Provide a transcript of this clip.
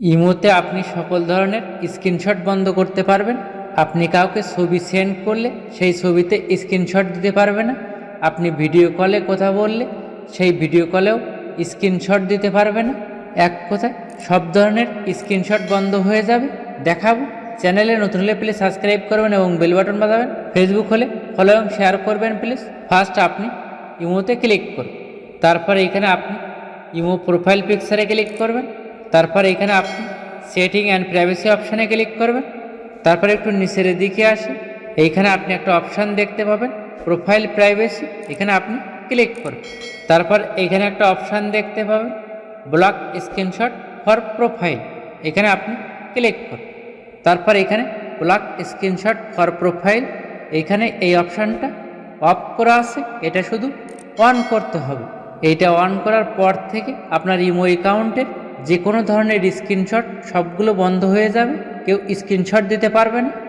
ইমোতে আপনি সকল ধরনের স্ক্রিনশট বন্ধ করতে পারবেন। আপনি কাউকে ছবি সেন্ড করলে সেই ছবিতে স্ক্রিনশট দিতে পারবে না। আপনি ভিডিও কলে কথা বললে সেই ভিডিও কলেও স্ক্রিনশট দিতে পারবে না। এক কথায়, সব ধরনের স্ক্রিনশট বন্ধ হয়ে যাবে। দেখাবো। চ্যানেলে নতুন হলে প্লিজ সাবস্ক্রাইব করবেন এবং বেল বাটন বাজাবেন। ফেসবুক হলে ফলো এবং শেয়ার করবেন প্লিজ ফার্স্ট আপনি ইমোতে ক্লিক করুন। তারপরে এখানে আপনি ইমো প্রোফাইল পিকচারে ক্লিক করবেন। তারপর এখানে আপনি সেটিং অ্যান্ড প্রাইভেসি অপশানে ক্লিক করবেন। তারপর একটু নিচের দিকে আসে। এইখানে আপনি একটা অপশান দেখতে পাবেন প্রোফাইল প্রাইভেসি এখানে আপনি ক্লিক করবেন। তারপর এখানে একটা অপশান দেখতে পাবেন ব্লক স্ক্রিনশট ফর প্রোফাইল এখানে আপনি ক্লিক করুন তারপর এখানে ব্লক স্ক্রিনশট ফর প্রোফাইল এখানে এই অপশানটা অফ করা আছে। এটা শুধু অন করতে হবে। এইটা অন করার পর থেকে আপনার ইমো অ্যাকাউন্টের যে কোনো ধরনের স্ক্রিনশট সবগুলো বন্ধ হয়ে যাবে কেউ স্ক্রিনশট দিতে পারবে না।